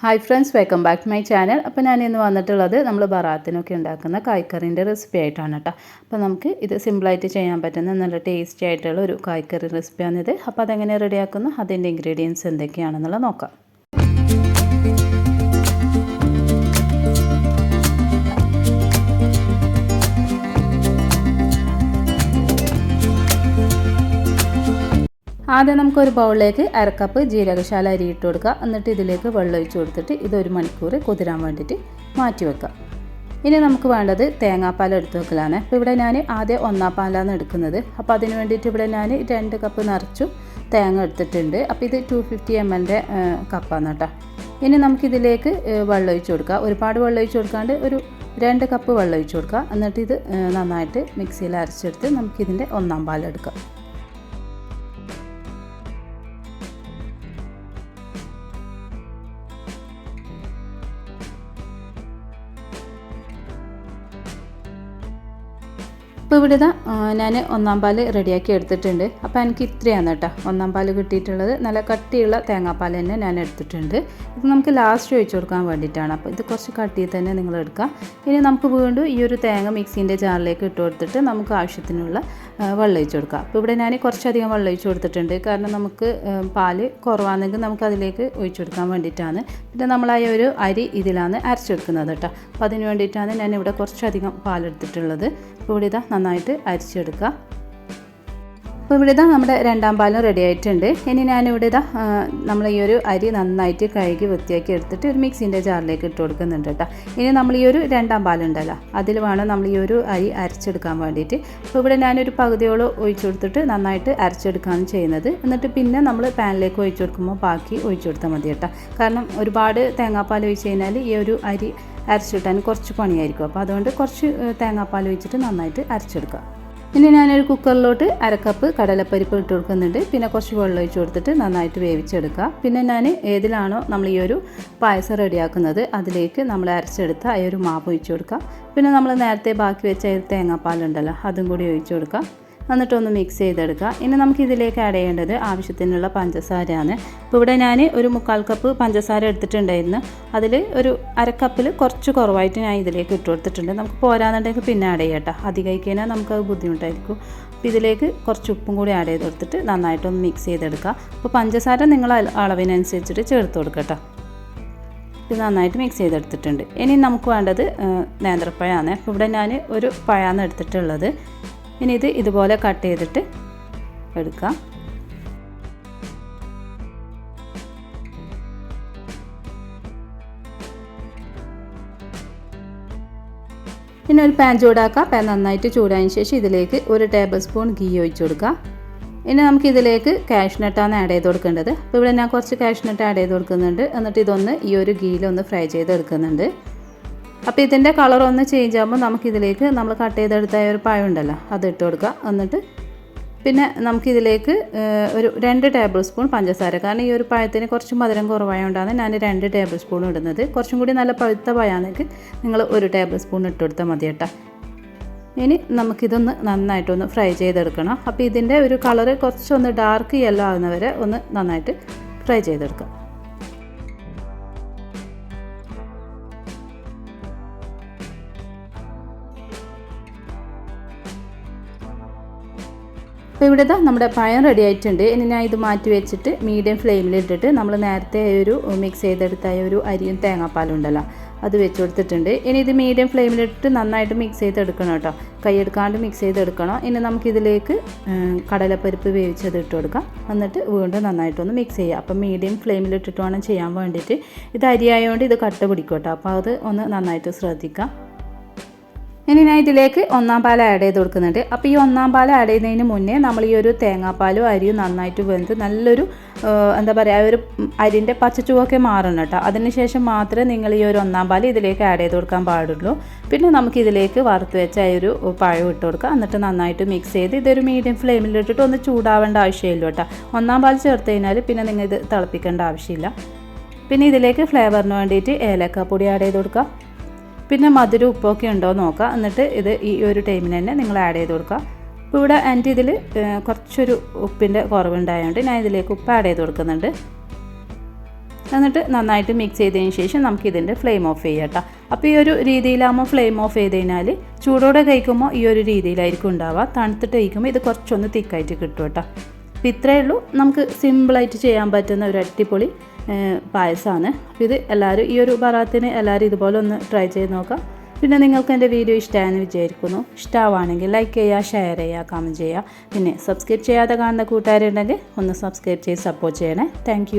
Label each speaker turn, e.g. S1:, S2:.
S1: Hi friends welcome back to my channel അപ്പോൾ ഞാൻ ഇന്ന് വന്നിട്ടുള്ളത് നമ്മൾ ബറാത്തിനൊക്കെ ഉണ്ടാക്കുന്ന കായ്ക്കറിന്റെ റെസിപ്പി ആയിട്ടാണ് കേട്ടോ അപ്പോൾ നമുക്ക് ഇത് സിമ്പിളായിട്ട് ചെയ്യാൻ പറ്റുന്ന നല്ല ടേസ്റ്റി ആയിട്ടുള്ള ഒരു കായ്ക്കറി റെസിപ്പിയാണിത് അപ്പോൾ അതെങ്ങനെ റെഡിയാക്കുന്നു അതിന്റെ ഇൻഗ്രീഡിയൻസ് എന്തൊക്കെയാണെന്നുള്ളത് നോക്കാം. ആദ്യം നമുക്ക് ഒരു ബൗളിലേക്ക് അരക്കപ്പ് ജീരകശാല അരി ഇട്ട് കൊടുക്കുക. എന്നിട്ട് ഇതിലേക്ക് വെള്ളം ഒഴിച്ച് കൊടുത്തിട്ട് ഇതൊരു മണിക്കൂർ കുതിരാൻ വേണ്ടിയിട്ട് മാറ്റി വെക്കുക. ഇനി നമുക്ക് വേണ്ടത് തേങ്ങാപ്പാൽ എടുത്ത് വെക്കലാണ്. അപ്പോൾ ഇവിടെ ഞാൻ ആദ്യം ഒന്നാം പാലാണ് എടുക്കുന്നത്. അപ്പോൾ അതിന് വേണ്ടിയിട്ട് ഇവിടെ ഞാൻ രണ്ട് കപ്പ് നിറച്ചു തേങ്ങ എടുത്തിട്ടുണ്ട്. അപ്പോൾ ഇത് ടു ഫിഫ്റ്റി എം എല്ലിന്റെ കപ്പാണ് കേട്ടോ. ഇനി നമുക്കിതിലേക്ക് വെള്ളം ഒഴിച്ച് കൊടുക്കുക ഒരുപാട് വെള്ളം ഒഴിച്ച് കൊടുക്കാണ്ട് ഒരു രണ്ട് കപ്പ് വെള്ളം ഒഴിച്ച് കൊടുക്കുക എന്നിട്ട് ഇത് നന്നായിട്ട് മിക്സിയിൽ അരച്ചെടുത്ത് നമുക്കിതിന്റെ ഒന്നാം പാലെടുക്കാം. ഇപ്പോൾ ഇവിടെ ഞാൻ ഒന്നാം പാൽ റെഡിയാക്കി എടുത്തിട്ടുണ്ട്. അപ്പോൾ എനിക്ക് ഇത്രയാണ് കേട്ടോ. ഒന്നാം പാൽ കിട്ടിയിട്ടുള്ളത്. നല്ല കട്ടിയുള്ള തേങ്ങാപ്പാൽ തന്നെ ഞാൻ എടുത്തിട്ടുണ്ട്. ഇത് നമുക്ക് ലാസ്റ്റ് ഒഴിച്ചു കൊടുക്കാൻ വേണ്ടിയിട്ടാണ്. അപ്പോൾ ഇത് കുറച്ച് കട്ടിയിൽ തന്നെ നിങ്ങൾ എടുക്കാം. ഇനി നമുക്ക് വീണ്ടും ഈ ഒരു തേങ്ങ മിക്സീന്റെ ജാറിലേക്ക് ഇട്ട് കൊടുത്തിട്ട് നമുക്ക് ആവശ്യത്തിനുള്ള വെള്ളം ഒഴിച്ചു കൊടുക്കാം. അപ്പോൾ ഇവിടെ ഞാൻ കുറച്ചധികം വെള്ളം ഒഴിച്ചു കൊടുത്തിട്ടുണ്ട്. കാരണം നമുക്ക് പാൽ കുറവാണെങ്കിൽ നമുക്ക് അതിലേക്ക് ഒഴിച്ചു കൊടുക്കാൻ വേണ്ടിയിട്ടാണ്. പിന്നെ നമ്മളായ ഒരു അരി ഇതിലാണ് അരച്ചെടുക്കുന്നത് കേട്ടോ. അപ്പോൾ അതിന് വേണ്ടിയിട്ടാണ് ഞാൻ ഇവിടെ കുറച്ചധികം പാലെടുത്തിട്ടുള്ളത് അപ്പോൾ ഇവിടെ ഇതാ നന്നായിട്ട് അരിച്ചെടുക്കുക. അപ്പോൾ ഇവിടെ ഇതാ നമ്മുടെ രണ്ടാം പാലും റെഡി ആയിട്ടുണ്ട്. ഇനി ഞാനിവിടെ ഇതാ നമ്മൾ ഈ ഒരു അരി നന്നായിട്ട് കഴുകി വൃത്തിയാക്കി എടുത്തിട്ട് ഒരു മിക്സിന്റെ ജാറിലേക്ക് ഇട്ട് കൊടുക്കുന്നുണ്ട് കേട്ടോ. ഇനി നമ്മൾ ഈ ഒരു രണ്ടാം പാലുണ്ടല്ലോ അതിൽ വേണം നമ്മൾ ഈ ഒരു അരി അരച്ചെടുക്കാൻ വേണ്ടിയിട്ട്. അപ്പോൾ ഇവിടെ ഞാനൊരു പകുതിയോളം ഒഴിച്ചു കൊടുത്തിട്ട് നന്നായിട്ട് അരച്ചെടുക്കുകയാണ് ചെയ്യുന്നത്. എന്നിട്ട് പിന്നെ നമ്മൾ പാനിലേക്ക് ഒഴിച്ചു കൊടുക്കുമ്പോൾ ബാക്കി ഒഴിച്ചു കൊടുത്താൽ മതി കേട്ടോ. കാരണം ഒരുപാട് തേങ്ങാപ്പാൽ ഒഴിച്ച് കഴിഞ്ഞാൽ ഈ ഒരു അരി അരച്ചിട്ടാൻ കുറച്ച് പണിയായിരിക്കും. അപ്പോൾ അതുകൊണ്ട് കുറച്ച് തേങ്ങാപ്പാൽ ഒഴിച്ചിട്ട് നന്നായിട്ട് അരച്ചെടുക്കുക ഇനി ഞാനൊരു കുക്കറിലോട്ട് അരക്കപ്പ് കടലപ്പരിപ്പ് ഇട്ട് കൊടുക്കുന്നുണ്ട്. പിന്നെ കുറച്ച് വെള്ളം ഒഴിച്ച് കൊടുത്തിട്ട് നന്നായിട്ട് വേവിച്ചെടുക്കുക. പിന്നെ ഞാൻ ഏതിലാണോ നമ്മൾ ഈ ഒരു പായസം റെഡിയാക്കുന്നത് അതിലേക്ക് നമ്മൾ അരച്ചെടുത്ത ആ ഒരു മാവ് ഒഴിച്ച് കൊടുക്കുക. പിന്നെ നമ്മൾ നേരത്തെ ബാക്കി വെച്ച തേങ്ങാപ്പാലുണ്ടല്ലോ അതും കൂടി ഒഴിച്ച് കൊടുക്കുക. എന്നിട്ടൊന്ന് മിക്സ് ചെയ്തെടുക്കുക. ഇനി നമുക്ക് ഇതിലേക്ക് ആഡ് ചെയ്യേണ്ടത് ആവശ്യത്തിനുള്ള പഞ്ചസാരയാണ്. ഇപ്പോൾ ഇവിടെ ഞാൻ ഒരു മുക്കാൽ കപ്പ് പഞ്ചസാര എടുത്തിട്ടുണ്ടായിരുന്നു. അതിൽ ഒരു അരക്കപ്പിൽ കുറച്ച് കുറവായിട്ട് ഞാൻ ഇതിലേക്ക് ഇട്ട് കൊടുത്തിട്ടുണ്ട്. നമുക്ക് പോരാന്നുണ്ടെങ്കിൽ പിന്നെ ആഡ് ചെയ്യട്ടോ അധികം കഴിഞ്ഞാൽ നമുക്കത് ബുദ്ധിമുട്ടായിരിക്കും. അപ്പോൾ ഇതിലേക്ക് കുറച്ച് ഉപ്പും കൂടി ആഡ് ചെയ്ത് കൊടുത്തിട്ട് നന്നായിട്ടൊന്ന് മിക്സ് ചെയ്തെടുക്കുക. അപ്പോൾ പഞ്ചസാര നിങ്ങൾ അളവിനനുസരിച്ചിട്ട് ചേർത്ത് കൊടുക്കട്ടോ ഇത് നന്നായിട്ട് മിക്സ് ചെയ്തെടുത്തിട്ടുണ്ട്. ഇനി നമുക്ക് വേണ്ടത് നേന്ത്രപ്പഴമാണ് ഇവിടെ ഞാൻ ഒരു പഴമാണ് എടുത്തിട്ടുള്ളത്. ഇനി ഇത് ഇതുപോലെ കട്ട് ചെയ്തിട്ട് എടുക്കാം. ഇനി ഒരു പാൻ ചൂടാക്കുക പാൻ നന്നായിട്ട് ചൂടായതിന് ശേഷം ഇതിലേക്ക് ഒരു ടേബിൾ സ്പൂൺ ഗീ ഒഴിച്ചു കൊടുക്കുക ഇനി നമുക്ക് ഇതിലേക്ക് കാഷ്നട്ടാണ് ആഡ് ചെയ്ത് കൊടുക്കേണ്ടത്. അപ്പോൾ ഇവിടെ ഞാൻ കുറച്ച് കാഷ്നട്ട് ആഡ് ചെയ്ത് കൊടുക്കുന്നുണ്ട്. എന്നിട്ട് ഇതൊന്ന് ഈ ഒരു ഗീയിലൊന്ന് ഫ്രൈ ചെയ്ത് എടുക്കുന്നുണ്ട്. അപ്പോൾ ഇതിന്റെ കളർ ഒന്ന് ചേഞ്ച് ആകുമ്പോൾ നമുക്കിതിലേക്ക് നമ്മൾ കട്ട് ചെയ്തെടുത്ത ഒരു ഉണ്ടല്ലോ അത് ഇട്ട് കൊടുക്കുക. എന്നിട്ട് പിന്നെ നമുക്കിതിലേക്ക് ഒരു രണ്ട് ടേബിൾ സ്പൂൺ പഞ്ചസാര. കാരണം ഈ ഒരു പഴത്തിന് കുറച്ച് മധുരം കുറവായതുകൊണ്ടാണ് ഞാൻ രണ്ട് ടേബിൾ സ്പൂൺ ഇടുന്നത്. കുറച്ചും കൂടി നല്ല പഴുത്ത പഴമാണെങ്കിൽ നിങ്ങൾ ഒരു ടേബിൾ സ്പൂൺ ഇട്ട് കൊടുത്താൽ മതി കേട്ടോ. ഇനി നമുക്കിതൊന്ന് നന്നായിട്ടൊന്ന് ഫ്രൈ ചെയ്തെടുക്കണം. അപ്പോൾ ഇതിന്റെ ഒരു കളറ് കുറച്ചൊന്ന് ഡാർക്ക് യെല്ലോ ആകുന്നവരെ ഒന്ന് നന്നായിട്ട് ഫ്രൈ ചെയ്തെടുക്കാം. അപ്പോൾ ഇവിടെ നമ്മുടെ പഴം റെഡി ആയിട്ടുണ്ട്. ഇനി ഞാൻ ഇത് മാറ്റി വെച്ചിട്ട് മീഡിയം ഫ്ലെയിമിൽ ഇട്ടിട്ട് നമ്മൾ നേരത്തെ ഒരു മിക്സ് ചെയ്തെടുത്ത ഒരു അരിയും തേങ്ങാപ്പാലും ഉണ്ടല്ലോ അത് വെച്ച് കൊടുത്തിട്ടുണ്ട്. ഇനി ഇത് മീഡിയം ഫ്ലെയിമിലിട്ട് നന്നായിട്ട് മിക്സ് ചെയ്തെടുക്കണം കേട്ടോ. കൈയെടുക്കാണ്ട് മിക്സ് ചെയ്തെടുക്കണം. ഇനി നമുക്കിതിലേക്ക് കടലപ്പരിപ്പ് വേവിച്ചത് ഇട്ട് കൊടുക്കാം. എന്നിട്ട് വീണ്ടും നന്നായിട്ടൊന്ന് മിക്സ് ചെയ്യുക അപ്പം മീഡിയം ഫ്ലെയിമിലിട്ടിട്ട് വേണം ചെയ്യാൻ വേണ്ടിയിട്ട്. ഇത് അരിയായതുകൊണ്ട് ഇത് കട്ട പിടിക്കും കേട്ടോ. അപ്പോൾ അത് ഒന്ന് നന്നായിട്ട് ശ്രദ്ധിക്കാം. ഇനി ഞാൻ ഇതിലേക്ക് ഒന്നാം പാൽ ആഡ് ചെയ്ത് കൊടുക്കുന്നുണ്ട്. അപ്പോൾ ഈ ഒന്നാം പാൽ ആഡ് ചെയ്യുന്നതിന് മുന്നേ നമ്മൾ ഈ ഒരു തേങ്ങാപ്പാലും അരിയും നന്നായിട്ട് വെന്ത് നല്ലൊരു എന്താ പറയുക ഒരു അരിന്റെ പച്ചച്ചുവൊക്കെ മാറണം കേട്ടോ. അതിനുശേഷം മാത്രമേ നിങ്ങൾ ഈ ഒരു ഒന്നാം പാൽ ഇതിലേക്ക് ആഡ് ചെയ്ത് കൊടുക്കാൻ പാടുള്ളൂ. പിന്നെ നമുക്ക് ഇതിലേക്ക് വറുത്ത് വെച്ച ഒരു പഴം ഇട്ട് കൊടുക്കുക എന്നിട്ട് നന്നായിട്ട് മിക്സ് ചെയ്ത് ഇതൊരു മീഡിയം ഫ്ലെയിമിൽ ഇട്ടിട്ട് ഒന്ന് ചൂടാവേണ്ട ആവശ്യമില്ല കേട്ടോ. ഒന്നാം പാൽ ചേർത്ത് കഴിഞ്ഞാൽ പിന്നെ നിങ്ങൾ ഇത് തിളപ്പിക്കേണ്ട ആവശ്യമില്ല. പിന്നെ ഇതിലേക്ക് ഫ്ലേവറിന് വേണ്ടിയിട്ട് ഏലക്കാപ്പൊടി ആഡ് ചെയ്ത് കൊടുക്കുക പിന്നെ മധുരം ഉപ്പൊക്കെ ഉണ്ടോ നോക്കുക എന്നിട്ട് ഇത് ഈ ഒരു ടൈമിന് തന്നെ നിങ്ങൾ ആഡ് ചെയ്ത് കൊടുക്കുക. അപ്പോൾ ഇവിടെ എന്റെ ഇതിൽ കുറച്ചൊരു ഉപ്പിന്റെ കുറവുണ്ടായതുകൊണ്ട് ഞാൻ ഇതിലേക്ക് ഉപ്പ് ആഡ് ചെയ്ത് കൊടുക്കുന്നുണ്ട്. എന്നിട്ട് നന്നായിട്ട് മിക്സ് ചെയ്തതിന് ശേഷം നമുക്ക് ഇതിന്റെ ഫ്ലെയിം ഓഫ് ചെയ്യാം കേട്ടോ. അപ്പോൾ ഈ ഒരു രീതിയിലാകുമ്പോൾ ഫ്ലെയിം ഓഫ് ചെയ്ത് കഴിഞ്ഞാൽ ചൂടോടെ കഴിക്കുമ്പോൾ ഈ ഒരു രീതിയിലായിരിക്കും ഉണ്ടാവുക. തണുത്തിട്ട് കഴിക്കുമ്പോൾ ഇത് കുറച്ചൊന്ന് തിക്കായിട്ട് കിട്ടും കേട്ടോ. അപ്പോൾ ഇത്രയേ ഉള്ളൂ. നമുക്ക് സിമ്പിളായിട്ട് ചെയ്യാൻ പറ്റുന്ന ഒരു അടിപൊളി പായസമാണ് അപ്പോൾ ഇത് എല്ലാവരും ഈ ഒരു പറാത്തിന് എല്ലാവരും ഇതുപോലെ ഒന്ന് ട്രൈ ചെയ്ത് നോക്കാം. പിന്നെ നിങ്ങൾക്ക് എന്റെ വീഡിയോ ഇഷ്ടമായെന്ന് വിചാരിക്കുന്നു. ഇഷ്ടമാണെങ്കിൽ ലൈക്ക് ചെയ്യുക ഷെയർ ചെയ്യുക കമന്റ് ചെയ്യുക. പിന്നെ സബ്സ്ക്രൈബ് ചെയ്യാതെ കാണുന്ന കൂട്ടുകാരുണ്ടെങ്കിൽ ഒന്ന് സബ്സ്ക്രൈബ് ചെയ്ത് സപ്പോർട്ട് ചെയ്യണേ. താങ്ക്